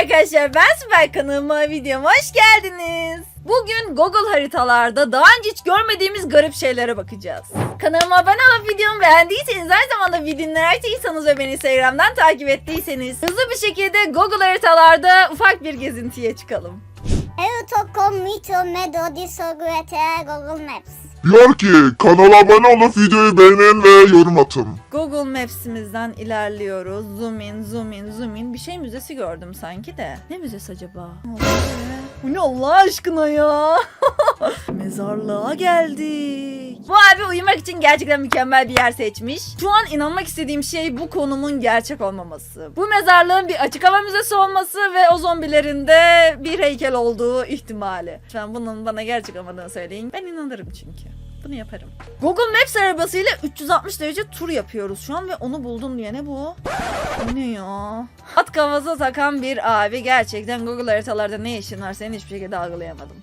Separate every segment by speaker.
Speaker 1: arkadaşlar ben Süper kanalıma videoma hoş geldiniz. Bugün Google haritalarda daha önce hiç görmediğimiz garip şeylere bakacağız. Kanalıma abone olup videomu beğendiyseniz aynı zamanda videoları açtıysanız ve beni Instagram'dan takip ettiyseniz hızlı bir şekilde Google haritalarda ufak bir gezintiye çıkalım.
Speaker 2: Google Maps.
Speaker 3: Diyor ki kanala abone olup videoyu beğenin ve yorum atın.
Speaker 1: Google Maps'imizden ilerliyoruz. Zoom in, zoom in, zoom in. Bir şey müzesi gördüm sanki de. Ne müzesi acaba? Bu ne Allah aşkına ya? Mezarlığa geldik. Bu abi uyumak için gerçekten mükemmel bir yer seçmiş. Şu an inanmak istediğim şey bu konumun gerçek olmaması. Bu mezarlığın bir açık hava müzesi olması ve o zombilerin de bir heykel olduğu ihtimali. Lütfen bunun bana gerçek olmadığını söyleyin. Ben inanırım çünkü. Bunu yaparım. Google Maps arabasıyla 360 derece tur yapıyoruz şu an ve onu buldum diye ne bu? Bu ne ya? At kafası takan bir abi gerçekten Google haritalarda ne işin var senin hiçbir şekilde algılayamadım.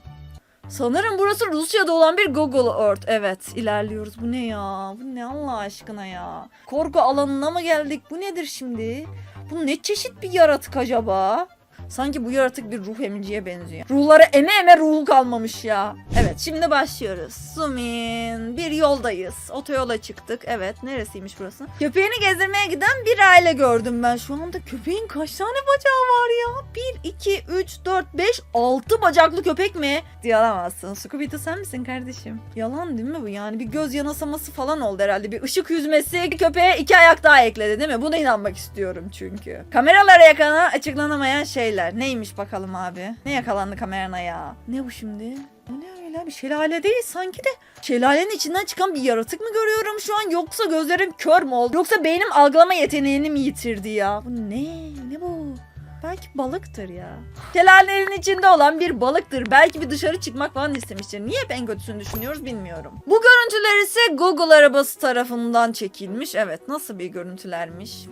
Speaker 1: Sanırım burası Rusya'da olan bir Google Earth. Evet ilerliyoruz. Bu ne ya? Bu ne Allah aşkına ya? Korku alanına mı geldik? Bu nedir şimdi? Bu ne çeşit bir yaratık acaba? Sanki bu yaratık bir ruh emiciye benziyor. Ruhları eme eme ruhu kalmamış ya. Evet şimdi başlıyoruz. Zoom in. Bir yoldayız. Otoyola çıktık. Evet neresiymiş burası? Köpeğini gezdirmeye giden bir aile gördüm ben. Şu anda köpeğin kaç tane bacağı var ya? 1, 2, 3, 4, 5, 6 bacaklı köpek mi? Diyalamazsın. Scooby-Doo sen misin kardeşim? Yalan değil mi bu yani? Bir göz yanasaması falan oldu herhalde. Bir ışık yüzmesi köpeğe iki ayak daha ekledi değil mi? Buna inanmak istiyorum çünkü. Kameralara yakalanan açıklanamayan şeyler. Neymiş bakalım abi? Ne yakalandı kamerana ya? Ne bu şimdi? Bu ne öyle bir şelale değil sanki de şelalenin içinden çıkan bir yaratık mı görüyorum şu an yoksa gözlerim kör mü oldu yoksa beynim algılama yeteneğini mi yitirdi ya? Bu ne? Ne bu? Belki balıktır ya. Şelalenin içinde olan bir balıktır. Belki bir dışarı çıkmak falan istemiştir. Niye hep en kötüsünü düşünüyoruz bilmiyorum. Bu görüntüler ise Google arabası tarafından çekilmiş. Evet nasıl bir görüntülermiş?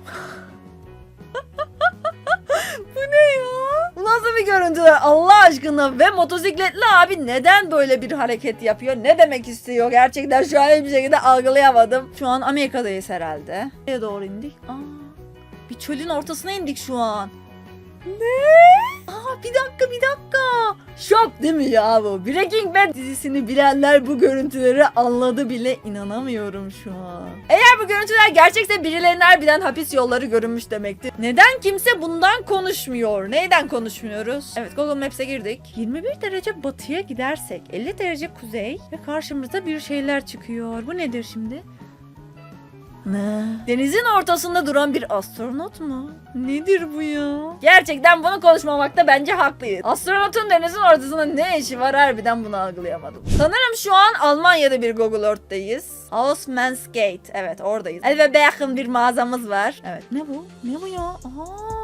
Speaker 1: Bu ne ya? Bir görüntüler Allah aşkına ve motosikletli abi neden böyle bir hareket yapıyor? Ne demek istiyor? Gerçekten şu an hiçbir şekilde algılayamadım. Şu an Amerika'dayız herhalde. Nereye doğru indik? Aa, bir çölün ortasına indik şu an. Ne? Aa bir dakika bir dakika. Şok değil mi ya bu? Breaking Bad dizisini bilenler bu görüntüleri anladı bile inanamıyorum şu an. Eğer bu görüntüler gerçekse birilerinin harbiden hapis yolları görünmüş demektir. Neden kimse bundan konuşmuyor? Neyden konuşmuyoruz? Evet Google Maps'e girdik. 21 derece batıya gidersek 50 derece kuzey ve karşımıza bir şeyler çıkıyor. Bu nedir şimdi? Ne? Denizin ortasında duran bir astronot mu? Nedir bu ya? Gerçekten bunu konuşmamakta bence haklıyız. Astronotun denizin ortasında ne işi var harbiden bunu algılayamadım. Sanırım şu an Almanya'da bir Google Earth'teyiz. Hausmannsgate. Evet oradayız. El ve yakın bir mağazamız var. Evet ne bu? Ne bu ya? Aa.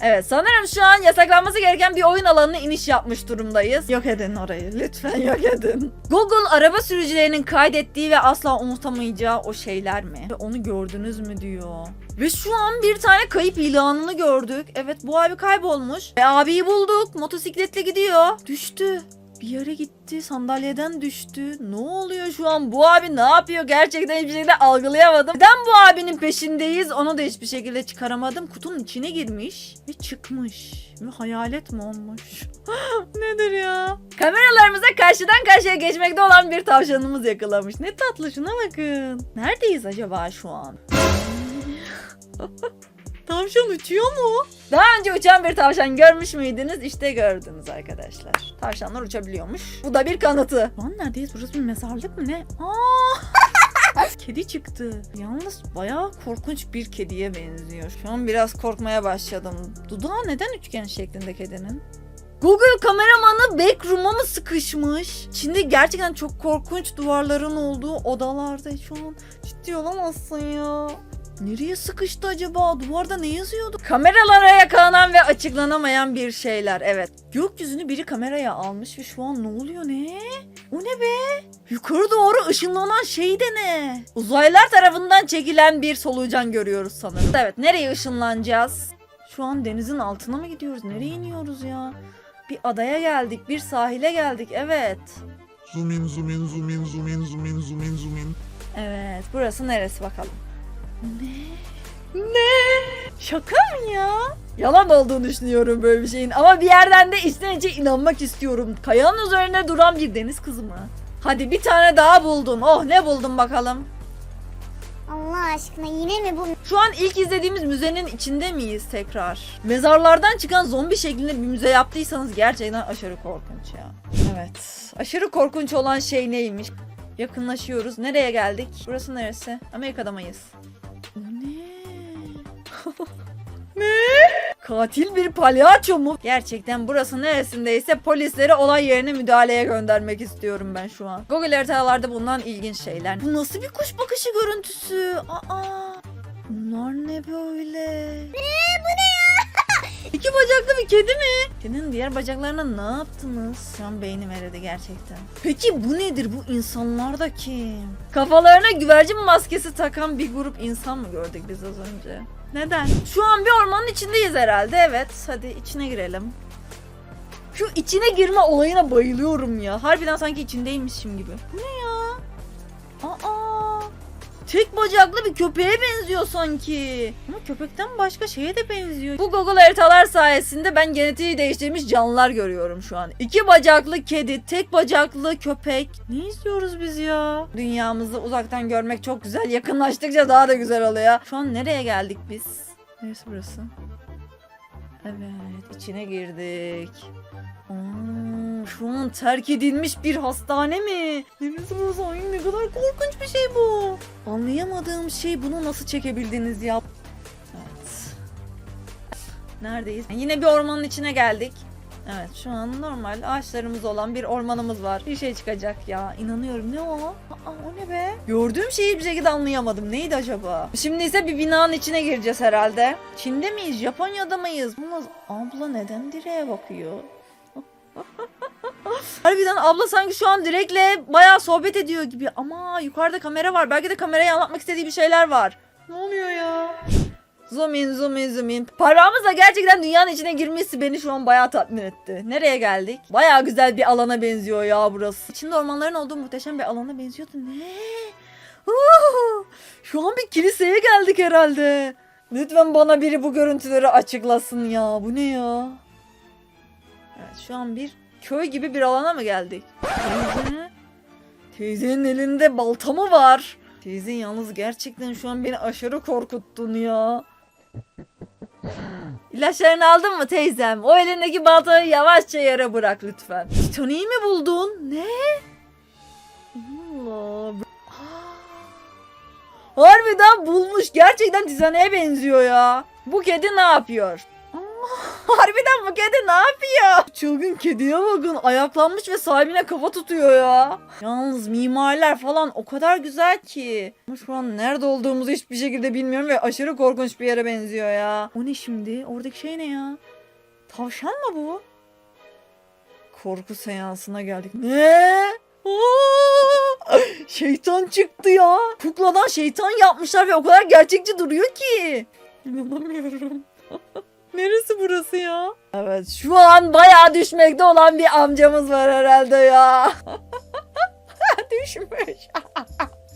Speaker 1: Evet sanırım şu an yasaklanması gereken bir oyun alanına iniş yapmış durumdayız. Yok edin orayı lütfen yok edin. Google araba sürücülerinin kaydettiği ve asla unutamayacağı o şeyler mi? Ve onu gördünüz mü diyor. Ve şu an bir tane kayıp ilanını gördük. Evet bu abi kaybolmuş. Ve abiyi bulduk. Motosikletle gidiyor. Düştü. Bir yere gitti sandalyeden düştü. Ne oluyor şu an? Bu abi ne yapıyor? Gerçekten hiçbir şekilde algılayamadım. Neden bu abinin peşindeyiz? Onu da hiçbir şekilde çıkaramadım. Kutunun içine girmiş ve çıkmış. Ve hayalet mi olmuş? Nedir ya? Kameralarımıza karşıdan karşıya geçmekte olan bir tavşanımız yakalamış. Ne tatlı şuna bakın. Neredeyiz acaba şu an? Tavşan uçuyor mu? Daha önce uçan bir tavşan görmüş müydünüz? İşte gördünüz arkadaşlar. Tavşanlar uçabiliyormuş. Bu da bir kanıtı. Lan neredeyiz? Burası bir mezarlık mı ne? Aa! Kedi çıktı. Yalnız bayağı korkunç bir kediye benziyor. Şu an biraz korkmaya başladım. Dudağı neden üçgen şeklinde kedinin? Google kameramanı backroom'a mı sıkışmış? Şimdi gerçekten çok korkunç duvarların olduğu odalarda şu an ciddi olamazsın ya. Nereye sıkıştı acaba? Duvarda ne yazıyordu? Kameralara yakalanan ve açıklanamayan bir şeyler. Evet. Gökyüzünü biri kameraya almış ve şu an ne oluyor ne? O ne be? Yukarı doğru ışınlanan şey de ne? Uzaylılar tarafından çekilen bir solucan görüyoruz sanırım. Evet nereye ışınlanacağız? Şu an denizin altına mı gidiyoruz? Nereye iniyoruz ya? Bir adaya geldik, bir sahile geldik. Evet.
Speaker 3: Zoom in zoom in zoom in zoom in zoom in zoom in zoom in.
Speaker 1: Evet, burası neresi bakalım? Ne? Ne? Şaka mı ya? Yalan olduğunu düşünüyorum böyle bir şeyin. Ama bir yerden de içten inanmak istiyorum. Kayanın üzerinde duran bir deniz kızı mı? Hadi bir tane daha buldun. Oh ne buldun bakalım.
Speaker 2: Allah aşkına yine mi bu?
Speaker 1: Şu an ilk izlediğimiz müzenin içinde miyiz tekrar? Mezarlardan çıkan zombi şeklinde bir müze yaptıysanız gerçekten aşırı korkunç ya. Evet. Aşırı korkunç olan şey neymiş? Yakınlaşıyoruz. Nereye geldik? Burası neresi? Amerika'da mıyız? Katil bir palyaço mu? Gerçekten burası neresindeyse polisleri olay yerine müdahaleye göndermek istiyorum ben şu an. Google haritalarda bulunan ilginç şeyler. Bu nasıl bir kuş bakışı görüntüsü? Aa! Bunlar ne böyle? Ne bu ne ya? İki bacaklı bir kedi mi? Kedinin diğer bacaklarına ne yaptınız? Şu an beynim eridi gerçekten. Peki bu nedir? Bu insanlar da kim? Kafalarına güvercin maskesi takan bir grup insan mı gördük biz az önce? Neden? Şu an bir ormanın içindeyiz herhalde. Evet. Hadi içine girelim. Şu içine girme olayına bayılıyorum ya. Harbiden sanki içindeymişim gibi. Bu ne ya? Aa! Tek bacaklı bir köpeğe benziyor sanki. Ama köpekten başka şeye de benziyor. Bu Google haritalar sayesinde ben genetiği değiştirmiş canlılar görüyorum şu an. İki bacaklı kedi, tek bacaklı köpek. Ne izliyoruz biz ya? Dünyamızı uzaktan görmek çok güzel. Yakınlaştıkça daha da güzel oluyor. Şu an nereye geldik biz? Neresi burası? Evet, içine girdik. Aa, şu an terk edilmiş bir hastane mi? Neresi burası? Ay ne kadar korkunç bir şey bu. Anlayamadığım şey bunu nasıl çekebildiniz ya? Evet. Neredeyiz? Yine bir ormanın içine geldik. Evet şu an normal ağaçlarımız olan bir ormanımız var. Bir şey çıkacak ya. İnanıyorum. Ne o? Aa, o ne be? Gördüğüm şeyi bir şekilde anlayamadım. Neydi acaba? Şimdi ise bir binanın içine gireceğiz herhalde. Çin'de miyiz? Japonya'da mıyız? Bunlar abla neden direğe bakıyor? Harbiden abla sanki şu an direkle bayağı sohbet ediyor gibi. Ama yukarıda kamera var. Belki de kameraya anlatmak istediği bir şeyler var. Ne oluyor ya? Zoom in, zoom in, zoom in. Parmağımızla gerçekten dünyanın içine girmesi beni şu an bayağı tatmin etti. Nereye geldik? Bayağı güzel bir alana benziyor ya burası. İçinde ormanların olduğu muhteşem bir alana benziyordu. Ne? Huu! Şu an bir kiliseye geldik herhalde. Lütfen bana biri bu görüntüleri açıklasın ya. Bu ne ya? Evet şu an bir köy gibi bir alana mı geldik? Teyze? Teyzenin elinde balta mı var? Teyze yalnız gerçekten şu an beni aşırı korkuttun ya. İlaçlarını aldın mı teyzem? O elindeki baltayı yavaşça yere bırak lütfen. Titaniği mi buldun? Ne? Allah. Harbiden bulmuş. Gerçekten Titanik'e benziyor ya. Bu kedi ne yapıyor? Harbiden bu kedi ne yapıyor? Çılgın kediye bakın. Ayaklanmış ve sahibine kafa tutuyor ya. Yalnız mimarlar falan o kadar güzel ki. Ama şu an nerede olduğumuzu hiçbir şekilde bilmiyorum ve aşırı korkunç bir yere benziyor ya. O ne şimdi? Oradaki şey ne ya? Tavşan mı bu? Korku seansına geldik. Ne? Şeytan çıktı ya. Kukladan şeytan yapmışlar ve o kadar gerçekçi duruyor ki. İnanamıyorum. Neresi burası ya? Evet şu an bayağı düşmekte olan bir amcamız var herhalde ya. Düşmüş.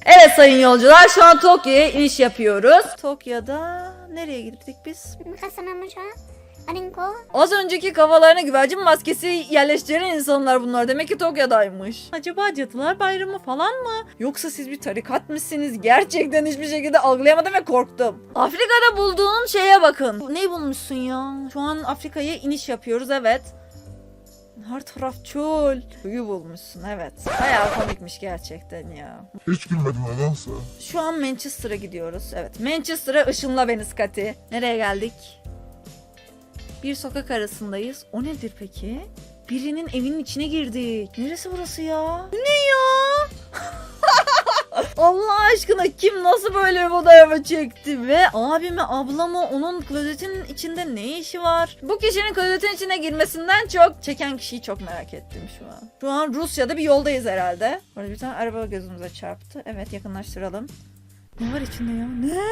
Speaker 1: evet sayın yolcular şu an Tokyo'ya iniş yapıyoruz. Tokyo'da nereye gittik biz?
Speaker 2: Kasanamış ha? Arinko?
Speaker 1: Az önceki kafalarına güvercin maskesi yerleştiren insanlar bunlar. Demek ki Tokyo'daymış. Acaba Cadılar Bayramı falan mı? Yoksa siz bir tarikat mısınız? Gerçekten hiçbir şekilde algılayamadım ve korktum. Afrika'da bulduğun şeye bakın. Ne bulmuşsun ya? Şu an Afrika'ya iniş yapıyoruz evet. Her taraf çöl. Köyü bulmuşsun evet. Bayağı komikmiş gerçekten ya.
Speaker 3: Hiç gülmedim nedense.
Speaker 1: Şu an Manchester'a gidiyoruz. Evet. Manchester'a ışınla beni Scotty. Nereye geldik? Bir sokak arasındayız. O nedir peki? Birinin evinin içine girdik. Neresi burası ya? Ne ya? Allah aşkına kim nasıl böyle bir odaya çekti ve abimi ablamı onun klozetinin içinde ne işi var? Bu kişinin klozetin içine girmesinden çok çeken kişiyi çok merak ettim şu an. Şu an Rusya'da bir yoldayız herhalde. Burada bir tane araba gözümüze çarptı. Evet yakınlaştıralım. Ne var içinde ya? Ne?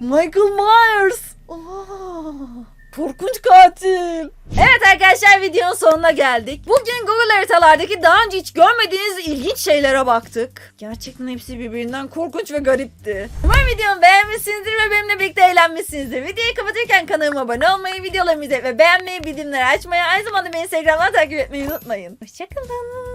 Speaker 1: Michael Myers. Aa! Korkunç katil. Evet arkadaşlar videonun sonuna geldik. Bugün Google haritalardaki daha önce hiç görmediğiniz ilginç şeylere baktık. Gerçekten hepsi birbirinden korkunç ve garipti. Umarım videomu beğenmişsinizdir ve benimle birlikte eğlenmişsinizdir. Videoyu kapatırken kanalıma abone olmayı, videolarımı izlemeyi ve beğenmeyi, bildirimleri açmayı, aynı zamanda beni Instagram'dan takip etmeyi unutmayın. Hoşçakalın.